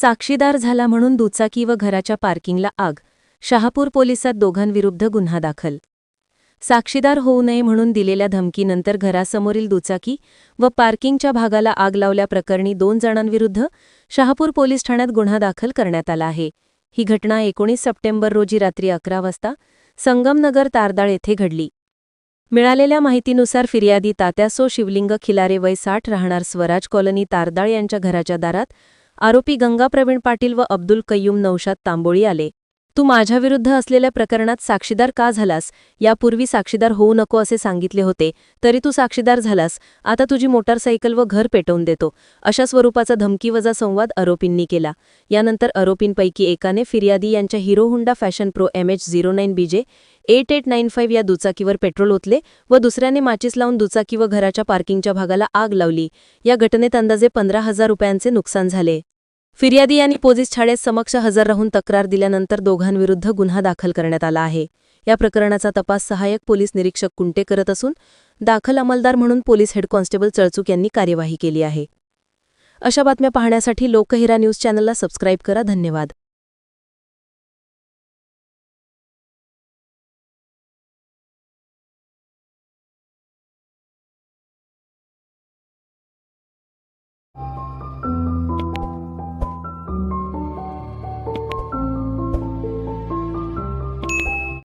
साक्षीदार झाला म्हणून दुचाकी व घराच्या पार्किंगला आग शहापूर पोलिसात दोघांविरुद्ध गुन्हा दाखल. साक्षीदार होऊ नये म्हणून दिलेल्या धमकीनंतर घरासमोरील दुचाकी व पार्किंगच्या भागाला आग लावल्याप्रकरणी दोन जणांविरुद्ध शहापूर पोलीस ठाण्यात गुन्हा दाखल करण्यात आला आहे. ही घटना एकोणीस सप्टेंबर रोजी रात्री अकरा वाजता संगमनगर तारदाळ येथे घडली. मिळालेल्या माहितीनुसार फिर्यादी तात्यासो शिवलिंग खिलारे वय साठ राहणार स्वराज कॉलनी तारदाळ यांच्या घराच्या दारात आरोपी गंगा प्रवीण पाटील व अब्दुल कय्यूम नौशाद तांबोळी आले. तू माझ्याविरुद्ध असलेल्या प्रकरणात साक्षीदार का झालास? यापूर्वी साक्षीदार होऊ नको असे सांगितले होते तरी तू साक्षीदार झालास. आता तुझी मोटारसायकल व घर पेटवून देतो. अशा स्वरूपाचा धमकीवजा संवाद आरोपींनी केला. यानंतर आरोपींपैकी एकाने फिर्यादी यांच्या Hero Honda fashion pro M H zero nine B J eight eight nine five या दुचाकीवर पेट्रोल ओतले व दुसऱ्याने माचीस लावून दुचाकी व घराच्या पार्किंगच्या भागाला आग लावली. या घटनेत अंदाजे पंधरा हजार रुपयांचे नुकसान झाले. फिर्यादी यांनी पोलीस ठाण्यात समक्ष हजर राहून तक्रार दिल्यानंतर दोघांविरुद्ध गुन्हा दाखल करण्यात आला आहे. या प्रकरणाचा तपास सहाय्यक पोलीस निरीक्षक कुंटे करत असून दाखल अंमलदार म्हणून पोलीस हेड कॉन्स्टेबल चळचूक यांनी कार्यवाही केली आहे. अशा बातम्या पाहण्यासाठी लोकहिरा न्यूज चॅनलला सबस्क्राईब करा. धन्यवाद.